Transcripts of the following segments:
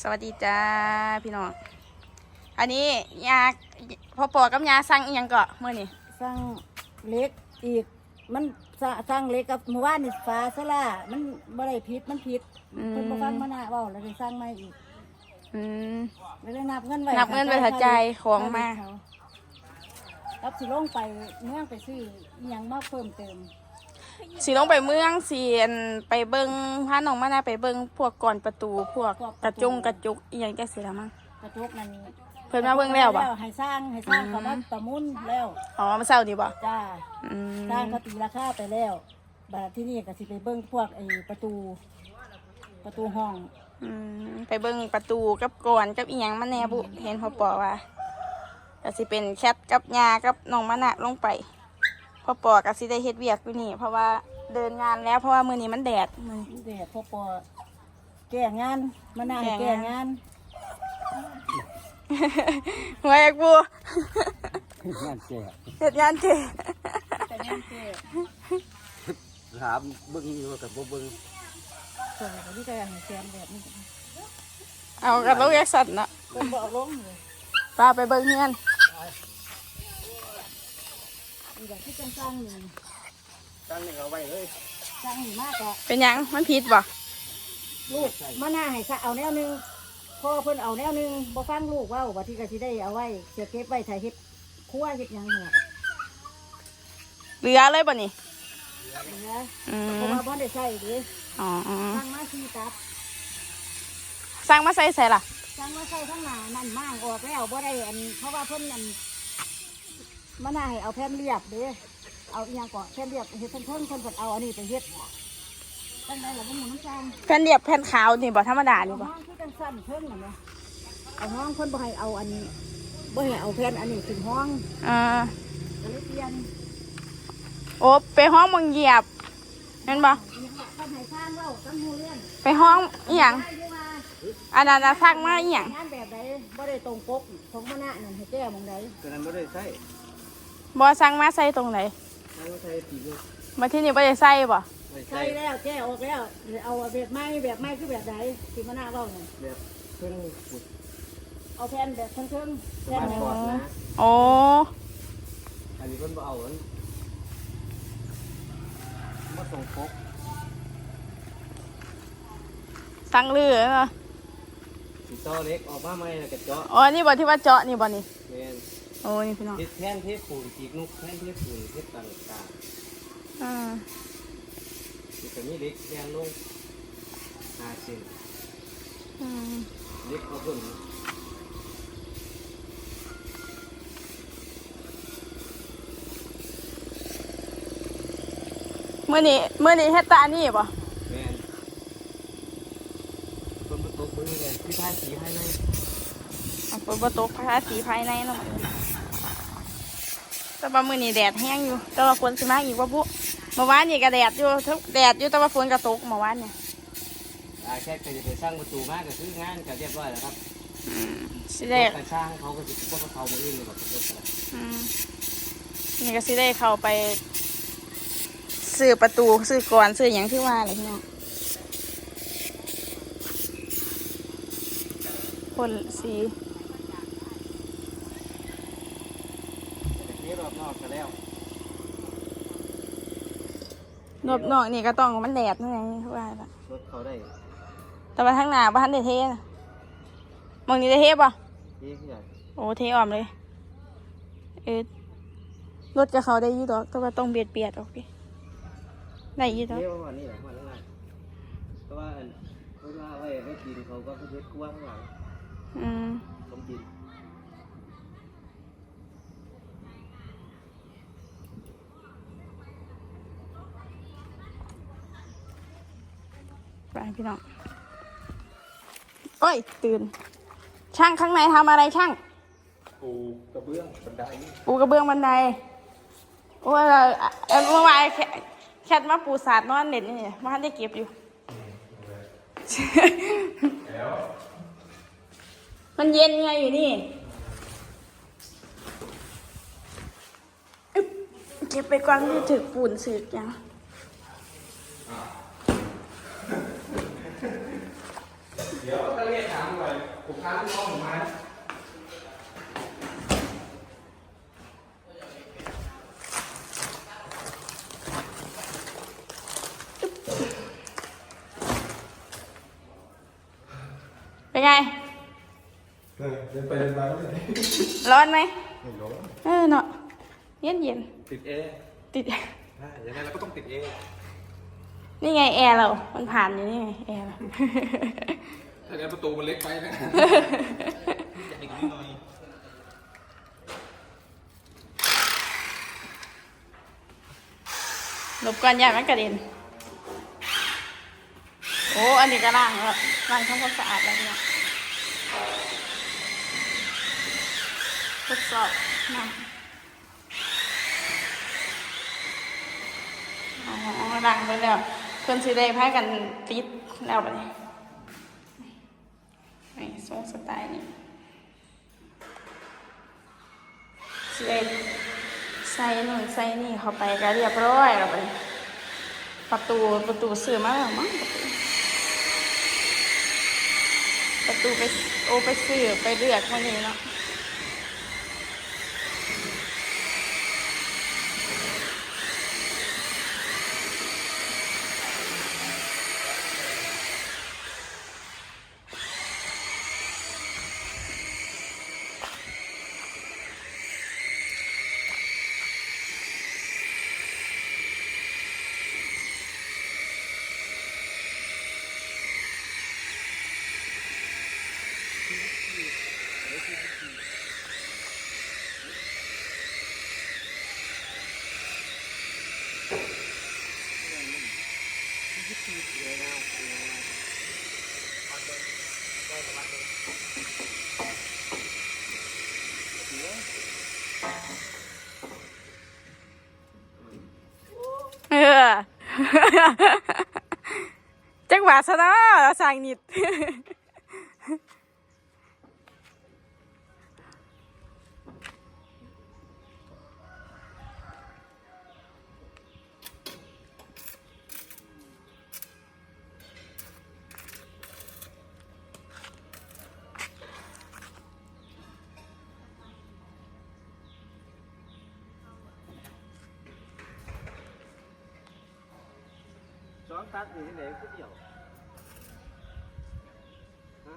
สวัสดีจ้าพี่น้อง อันนี้ยาพอปอกับยาสั่งอีหยังเกาะเมื่อนี่สร้างเล็กอีก มันสร้าสร้างเล็กกับหมู่บ้านนี่ฟ้าสลามันบ่ได้ผิดมันผิดเพิ่นบ่ฟังมานะเว้าแล้วก็สร้างใหม่อีกอืม แล้วได้นับเงินไว้นับเงินไว้ถ้าจ่ายของมา รับสิลงไปเมืองไปซื้ออีหยังมาเพิ่มเติม สีลงไปเมืองสีอันไปเบิงพาน้องมานาไปเบิงพวกก่อนประตูพวกกระจงกระจุกอีหยังแกสิละมั้งกระจกมันเพิ่นมาเบิ่งแล้วบ่ให้สร้างให้สร้างเขามาประมูลแล้วอ๋อมาเศร้าดีบ่จ้าอืมสร้างเขาตีราคาไปแล้วบัดที่นี่ก็สิไปเบิ่งพวกไอ้ประตู ประตูห้องอืมไปเบิงประตูกับก่อนกับอีหยังมาแหน่บุเห็นพอปอว่าก็สิเป็นแคทกับยากับน้องมานะลงไป พอปอก็สิได้เฮ็ดเวียกอยู่นี่ เพราะว่าเดินงานแล้วเพราะว่ามื้อนี้มันแดดมื้อนี้นี่เด็กพ่อปอแก้งานมานั่งแก้แก้งานงานหัวอยากบัวงานแก่เฮ็ดงานเจแต่งานแก้ถามเบิ้งอยู่กับบ่เบิ้งส่วนของที่แก้งแก้แบบนี้เอากับลูกยักษ์สัตว์เนาะเพิ่นบ่เอาลงเลยป้าไปเบิ่งเฮียน อีแบบที่จังสร้างนี่ตั้งนี่เอาไว้เลยสร้างนี่มากอะเป็นหยังมันผิดบ่ลูกมาหน้าให้ซะเอาแนวหนึงพ่อเพิ่นเอาแนวหนึงบ่ฟังลูกเว้าบัดที่ก็สิได้เอาไว้เสียเก็บไว้ถ้าเฮ็ดครัวเฮ็ดหยังหั่นล่ะเหลือเลยบ่นี่เหลืออืเพราะมว่าบ่ได้ใช้เด้อ๋ออ๋อสร้างมาสี่ตับสร้างมาใส่ใส่ล่ะ สร้างมาใช้ทั้งหน้านั่นมากออกแล้วบ่ได้อันเพราะว่าเพิ่นอัน มาหน้าให้เอาแผ่นเรียบเด้เอาอีหยังก่อนแผ่นเรียบเฮ็ดเพิ่นเพิ่นเพิ่นเพิ่นเอาอันนี้ไปเฮ็ดจังได๋ล่ะบ่หมุนน้ำจางแผ่นเรียบแผ่นขาวนี่บ่ธรรมดาเอานี่บ่ห้องคือจังสั้นเพิ่นน่ะแม่เอาห้องเพิ่นบ่ให้เอาอันนี้บ่ให้เอาแผ่นอันนี้ขึ้นห้องอ่าก็เลยเปลี่ยนโอ้ไปห้องมึงเหยียบเห็นบ่ท่านให้สร้างเว้าตั้งหูเรื่องไปห้องอีหยังได้ด้วยว่าอันนั้นน่ะสร้างมาอีหยังงานแบบใดบ่ได้ตรงปกของคณะนั่นให้แก้หมองใดตอนนั้นไม่ได้ใส่ บ่สร้างมาใส่ตรงไหนไม่ได้ใส่ปีกมาที่นี่บ่ได้ใส่บ่ไม่ใช่ใส่แล้วแก้ออกแล้วเอาแบบไม้แบบไม้คือแบบใดที่คณะเว้านั่นแบบเพิ่งขุดเอาแผ่นแบบเชิงๆสแผ่นมาร์ทแบบบอร์ดนะโอ้อันนี้เพิ่นบ่เอาอันมาส่งปกสั่งเรือเนาะสีต่อเล็กออกมาใหม่แล้วก็เจาะอ๋อนี่บ่ที่ว่าเจาะนี่บ่นี่แม่น โอ้นี่พี่น้องเฮ็ดแท่นเทปูนปีกนกแท่นเทปูนเฮ็ดต่างอ่าๆนี่ก็มีเล็กแท่นลง5เซนอืมเล็กเอาเพิ่นมื้อนี้มื้อนี้เฮ็ดแตาอันนี้บ่แม่นเพิ่นบ่ตกมือเลยที่ทาสีให้ในเอา เปิดประตูภาสีภายในเนาะแต่ว่ามื้อนี้แดดแห้งอยู่ แต่ว่าฝนสิมาอีกว่าบุเมื่อวานนี่ก็แดดอยู่ทุกแดดอยู่แต่ว่าฝนก็ตกเมื่อวานเนี่ยอาแค่ก็จะไปสร้างประตูมาก็คืองานก็เรียบร้อยแล้วครับอืมสิได้ไปสร้างเขาก็จะพวกเขามาเองเลยแบบรถอะไรอืมนี่ก็สิได้เข้าไปซื้อประตูซื้อก่อนซื้ออย่างที่ว่าอะไรพี่น้องคนสี เทรอบนอ กกันแล้วรอบนอกนี่ก็ต้องมันแดดนั่นไงที่ว่าล่ะรถเขาได้แต่ว่าทางหน้าบ้านได้เทนะมองนี่ได้เทป่ะเที่ที่ไหนโอ้เทออมเลย เออรถจะเขาได้อยี่ดอกแต่ว่าต้องเบียดเบียดออกพี่ได้อยี่ดอกเที่ยววันนี้แหละวันนั้นเพราะว่าเพราะว่าไว้ไม่กินเขาก็เช็ดกว้างข้างหลังอืมต้องกิน พี่น้องโอ้ย ตื่น ช่างข้างในทำอะไรช่าง ปูกระเบื้องบันไดปูกระเบื้องบันไดโอ้ยเราเอ่อเมื่อวานแคแคทมาปูสาดนอนเน็ตนี่ว่าได้เก็บอยู่มันเย็นไงอยู่นี่อึ๊บเก็บไปก่อนที่ถึกปูนสึกยัง ดี๋ยวถ้าเรียกถามหน่อยผมพาลูกน้องผมมานะเป็นไงเออเดินไปเดินมาก็เลยร้อนไหมไม่ร้อนเออเนาะเย็นเย็นติดเอๆติดใช่ยังไงเราก็ต้องติดเอนี่ไงแอร์เรา มันผ่านอยู่นี่ไงแอร์เรา ถ้างั้นประตูมันเล็กไปนะ อยากอีกนิดหน่อยหลบก่อนอย่ามันกระเด็น โอ้ อันนี้ก็ล้างแล้วล้างทำความสะอาดแล้วเนี่ยทดสอบน้ำอ๋อล้างไปแล้ว เพิ่อนสิได้พากันติดแล้วบัด ไอ้ทรงสไตล์นี้สิได้ใส่นู่นใส่นี่เข้าไปก็เรียบร้อยแล้วไปประตูประตูซื้อมาแล้วมั้งประตูประตูไปโอไปซื้อไปเลือกมานี่เนาะ เออ จังหวะซะนะสั่งนิด สองตัดอยู่ที่ไหนก็เดียวฮะ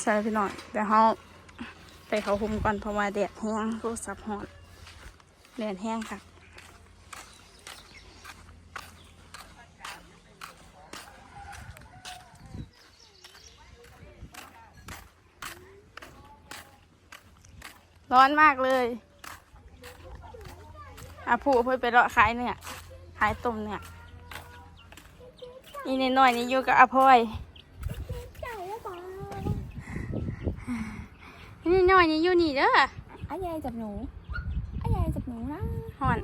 ใช่พี่น้องแต่เขาไปเขาหุมก่อนเพราะว่าแดดแห้งโทรศัพท์ฮอนแดดแห้งค่ะ ร้อนมากเลยอาผู้เพื่อไปเลาะขายเนี่ยขายต้มเนี่ยนี่น้อยๆนี่อยู่กับอาพลอยนี่น้อยนี่อยู่นี่เด้ออายายจับหนูอายายจับหนูนะหอน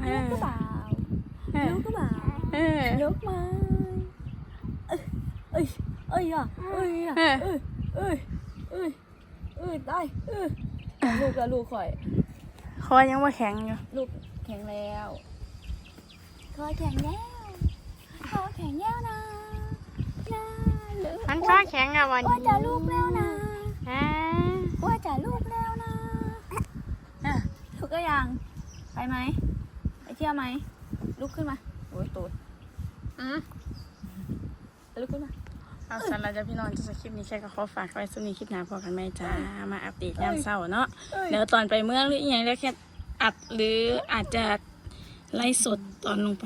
เอลูกอก็เปล่าเออลูกก็เปล่าเออยกมาเอ้ยเอ้ยเอ้ยอะเอ้ยอะเออเอ้ยเอ้ยเอ้ยเอ้ยได้เอ้ย ลูกกับลูกข่อย คอยังว่าแข็งอยู่ลูกแข็งแล้วคอแข็งแล้วคอแข็งแล้วนะนะหรือมันคอแข็งอะวันว่านี้จะลูกแล้วนะอ่าว่าจะลูกแล้วนะอะถูกก็ยังไปไหมไปเที่ยวไหมลุกขึ้นมาโอ้ยตูดอืมลุกขึ้นมา เอาสำหรับพี่น้องจะสคลิปนี้แค่ก็ขอฝากไว้สำหรับคลิปหน้าพอกันไหมจ้ามาอัปเดตยามเศร้าเนาะเอ้ยเดี๋ยวตอนไปเมืองหรืออหย่างแล้วแค่อัดหรืออาจจะไล่สดตอนลงไป